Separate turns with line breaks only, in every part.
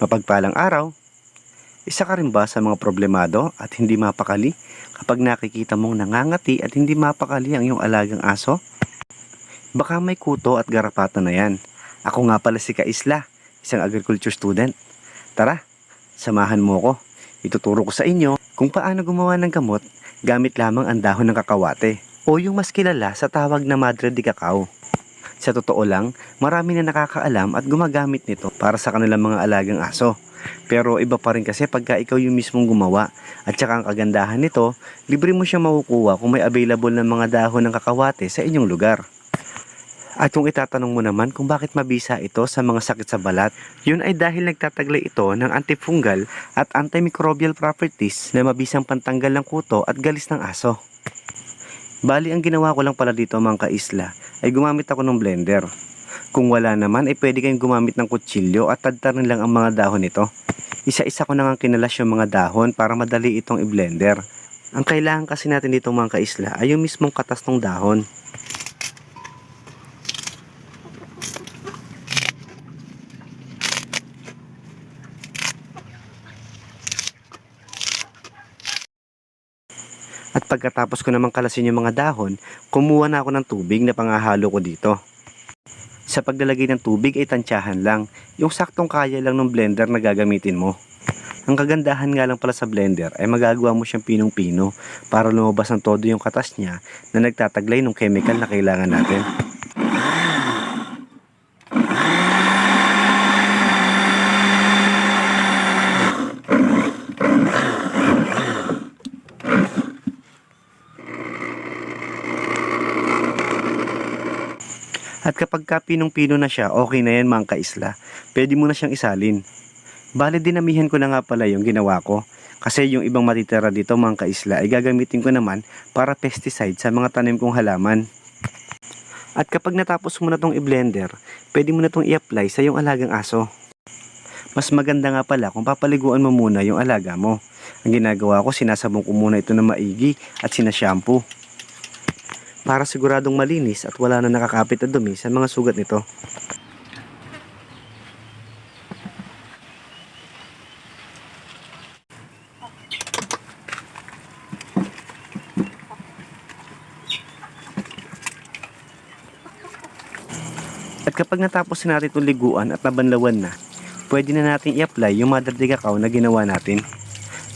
Mapagpalang araw. Isa ka rin ba sa mga problemado at hindi mapakali kapag nakikita mong nangangati at hindi mapakali ang iyong alagang aso? Baka may kuto at garapatan na yan. Ako nga pala si Kaisla, isang agriculture student. Tara, samahan mo ko. Ituturo ko sa inyo kung paano gumawa ng gamot gamit lamang ang dahon ng kakawate o yung mas kilala sa tawag na Madre de Cacao. Sa totoo lang, marami na nakakaalam at gumagamit nito para sa kanilang mga alagang aso. Pero iba pa rin kasi pagka ikaw yung mismong gumawa. At saka ang kagandahan nito, libre mo siya makukuha kung may available ng mga dahon ng kakawate sa inyong lugar. At kung itatanong mo naman kung bakit mabisa ito sa mga sakit sa balat, yun ay dahil nagtataglay ito ng antifungal at antimicrobial properties na mabisang pantanggal ng kuto at galis ng aso. Bali, ang ginawa ko lang pala dito mga kaisla ay gumamit ako ng blender. Kung wala naman ay pwede kayong gumamit ng kutsilyo at tadtarin lang ang mga dahon nito. Isa-isa ko nang kinalas yung mga dahon para madali itong i-blender. Ang kailangan kasi natin dito mga kaisla ay yung mismong katas ng dahon. At pagkatapos ko naman kalasin yung mga dahon, kumuha na ako ng tubig na pangahalo ko dito. Sa paglalagay ng tubig ay tansyahan lang, yung saktong kaya lang ng blender na gagamitin mo. Ang kagandahan nga lang pala sa blender ay magagawa mo siyang pinong-pino para lumabas ng todo yung katas niya na nagtataglay ng chemical na kailangan natin. At kapag ka pinong-pino na siya, okay na yan mga kaisla. Pwede mo na siyang isalin. Bale, dinamihan ko na nga pala yung ginawa ko. Kasi yung ibang matitira dito mga kaisla ay gagamitin ko naman para pesticide sa mga tanim kong halaman. At kapag natapos mo na tong i-blender, pwede mo na tong i-apply sa yung alagang aso. Mas maganda nga pala kung papaliguan mo muna yung alaga mo. Ang ginagawa ko, sinasabong ko muna ito na maigi at sinashampoo para siguradong malinis at wala na nakakapit na dumi sa mga sugat nito. At kapag natapos na natin itong liguan at nabanlawan na, pwede na natin i-apply yung mother de cacao na ginawa natin.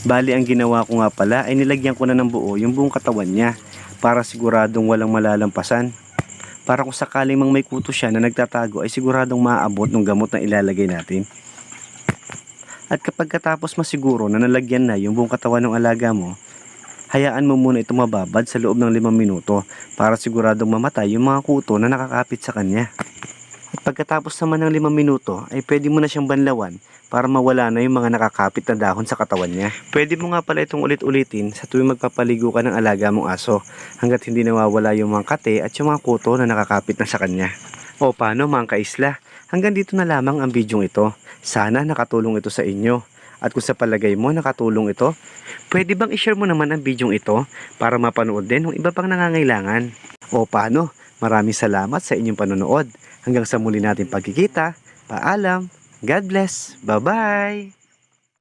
Bali, ang ginawa ko nga pala ay nilagyan ko na ng buo yung buong katawan niya para siguradong walang malalampasan. Para kung sakaling mang may kuto siya na nagtatago ay siguradong maaabot ng gamot na ilalagay natin. At kapag katapos masiguro na nalagyan na yung buong katawan ng alaga mo, hayaan mo muna ito mababad sa loob ng 5 minuto para siguradong mamatay yung mga kuto na nakakapit sa kanya. At pagkatapos naman ng 5 minuto ay pwede mo na siyang banlawan para mawala na yung mga nakakapit na dahon sa katawan niya. Pwede mo nga pala itong ulit-ulitin sa tuwing magpapaligo ka ng alaga mong aso hanggat hindi nawawala yung mga kate at yung mga kuto na nakakapit na sa kanya. O paano mga kaisla? Hanggang dito na lamang ang bidyong ito. Sana nakatulong ito sa inyo. At kung sa palagay mo nakatulong ito, pwede bang i-share mo naman ang bidyong ito para mapanood din ng iba pang nangangailangan? O paano? Maraming salamat sa inyong panonood. Hanggang sa muli natin pagkikita. Paalam. God bless. Bye-bye.